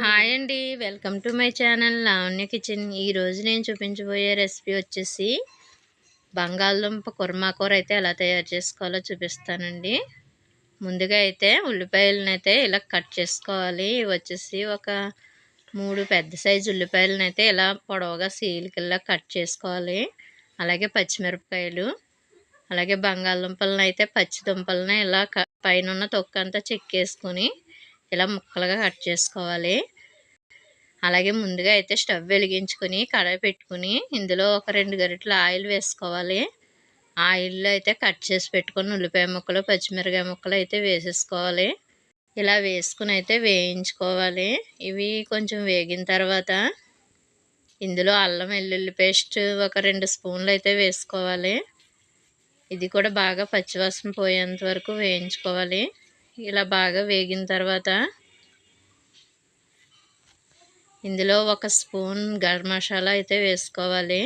Hi అండి. Welcome to my channel Lavanya kitchen. ఈరోజు నేను చూపించబోయే రెసిపీ వచ్చేసి బంగాళదుంప కుర్మా కూర అయితే ఎలా తయారు చేసుకోవాలో చూపిస్తానండి. ముందుగా అయితే ఉల్లిపాయలను అయితే ఇలా కట్ చేసుకోవాలి. వచ్చేసి ఒక మూడు పెద్ద సైజు ఉల్లిపాయలను అయితే ఇలా పొడవుగా సీలికల్లా కట్ చేసుకోవాలి. అలాగే పచ్చిమిరపకాయలు అలాగే బంగాళదుంపలను అయితే పచ్చి దుంపలను ఇలా పైన ఉన్న తొక్కంతా చెక్కేసుకొని ఇలా ముక్కలుగా కట్ చేసుకోవాలి. అలాగే ముందుగా అయితే స్టవ్ వెలిగించుకొని కడాయి పెట్టుకుని ఇందులో ఒక రెండు గరిటెలు ఆయిల్ వేసుకోవాలి. ఆయిల్లో అయితే కట్ చేసి పెట్టుకొని ఉల్లిపాయ ముక్కలు పచ్చిమిరకాయ ముక్కలు అయితే వేసేసుకోవాలి. ఇలా వేసుకుని అయితే వేయించుకోవాలి. ఇవి కొంచెం వేగిన తర్వాత ఇందులో అల్లం వెల్లుల్లి పేస్ట్ ఒక రెండు స్పూన్లు అయితే వేసుకోవాలి. ఇది కూడా బాగా పచ్చివాసన పోయేంత వరకు వేయించుకోవాలి. ఇలా బాగా వేగిన తర్వాత ఇందులో ఒక స్పూన్ గరం మసాలా అయితే వేసుకోవాలి.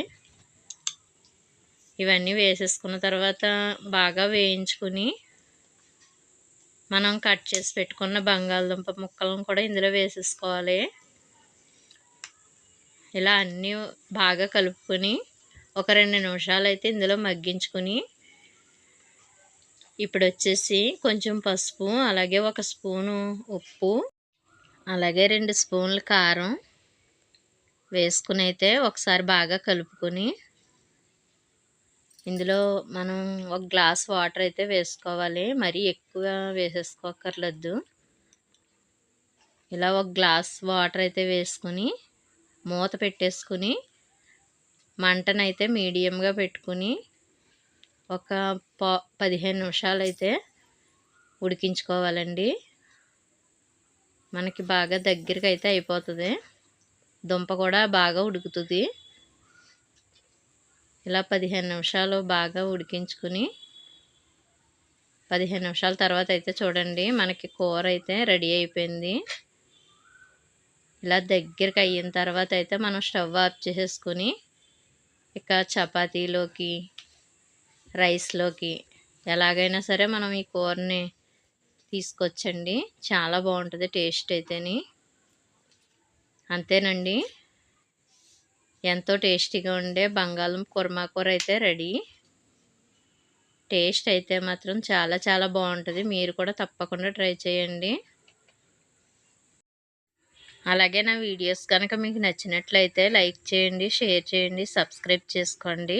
ఇవన్నీ వేసేసుకున్న తర్వాత బాగా వేయించుకుని మనం కట్ చేసి పెట్టుకున్న బంగాళదుంప ముక్కలను కూడా ఇందులో వేసేసుకోవాలి. ఇలా అన్నీ బాగా కలుపుకొని ఒక రెండు నిమిషాలు అయితే ఇందులో మగ్గించుకొని ఇప్పుడు వచ్చేసి కొంచెం పసుపు అలాగే ఒక స్పూను ఉప్పు అలాగే రెండు స్పూన్లు కారం వేసుకుని అయితే ఒకసారి బాగా కలుపుకొని ఇందులో మనం ఒక గ్లాస్ వాటర్ అయితే వేసుకోవాలి. మరీ ఎక్కువ వేసేసుకోకర్లేదు ఇలా ఒక గ్లాస్ వాటర్ అయితే వేసుకుని మూత పెట్టేసుకుని మంటనైతే మీడియంగా పెట్టుకుని ఒక ప పదిహేను నిమిషాలు అయితే ఉడికించుకోవాలండి. మనకి బాగా దగ్గరికి అయితే అయిపోతుంది. దుంప కూడా బాగా ఉడుకుతుంది. ఇలా పదిహేను నిమిషాలు బాగా ఉడికించుకుని పదిహేను నిమిషాల తర్వాత అయితే చూడండి మనకి కూర అయితే రెడీ అయిపోయింది. ఇలా దగ్గరికి అయిన తర్వాత అయితే మనం స్టవ్ ఆఫ్ చేసేసుకుని ఇక చపాతీలోకి రైస్లోకి. ఎలాగైనా సరే మనం ఈ కూరని తీసుకొచ్చండి. చాలా బాగుంటుంది టేస్ట్ అయితేని. అంతేనండి. ఎంతో టేస్టీగా ఉండే బంగాళం కుర్మా కూర అయితే రెడీ. టేస్ట్ అయితే మాత్రం చాలా చాలా బాగుంటుంది. మీరు కూడా తప్పకుండా ట్రై చేయండి. అలాగే నా వీడియోస్ కనుక మీకు నచ్చినట్లయితే లైక్ చేయండి షేర్ చేయండి సబ్స్క్రైబ్ చేసుకోండి.